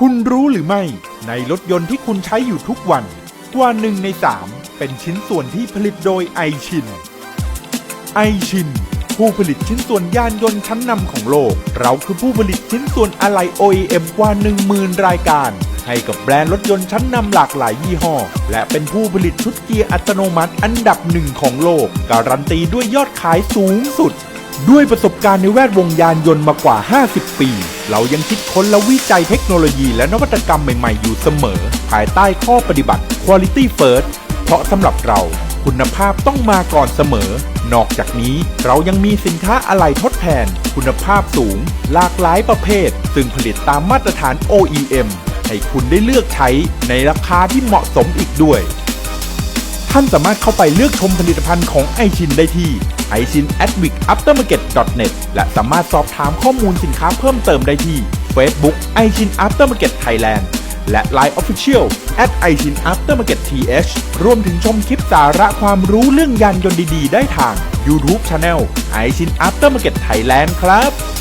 คุณรู้หรือไม่ ในรถยนต์ที่คุณใช้อยู่ทุกวัน กว่าหนึ่งในสามเป็นชิ้นส่วนที่ผลิตโดยไอชิน ไอชิน ผู้ผลิตชิ้นส่วนยานยนต์ชั้นนำของโลก เราคือผู้ผลิตชิ้นส่วนอะไหล่ OEM กว่า 10,000 รายการ ให้กับแบรนด์รถยนต์ชั้นนำหลากหลายยี่ห้อ และเป็นผู้ผลิตชุดเกียร์อัตโนมัติอันดับหนึ่งของโลก การันตีด้วยยอดขายสูงสุด ด้วยประสบการณ์ในแวดวงยานยนต์มากว่า 50 ปี เรายังคิดค้นและวิจัยเทคโนโลยีและนวัตกรรมใหม่ ๆ อยู่เสมอ ภายใต้ข้อปฏิบัติ Quality First เพราะสำหรับเรา คุณภาพต้องมาก่อนเสมอ นอกจากนี้เรายังมีสินค้าอะไหล่ทดแทน คุณภาพสูง หลากหลายประเภท ซึ่งผลิตตามมาตรฐาน OEM ให้คุณได้เลือกใช้ในราคาที่เหมาะสมอีกด้วย ท่านสามารถเข้าไปเลือกชมผลิตภัณฑ์ของไอชินได้ที่ i c h i n a d w i c aftermarket net และสามารถสอบถามข้อมูลสินค้าเพิ่มเติมได้ที่ Facebook i c h i n aftermarket thailand และ Line Official at i c h i n aftermarket th รวมถึงชมคลิปสาระความรู้เรื่องยานยนต์ดีๆ ได้ทาง YouTube Channel i c h i n aftermarket thailand ครับ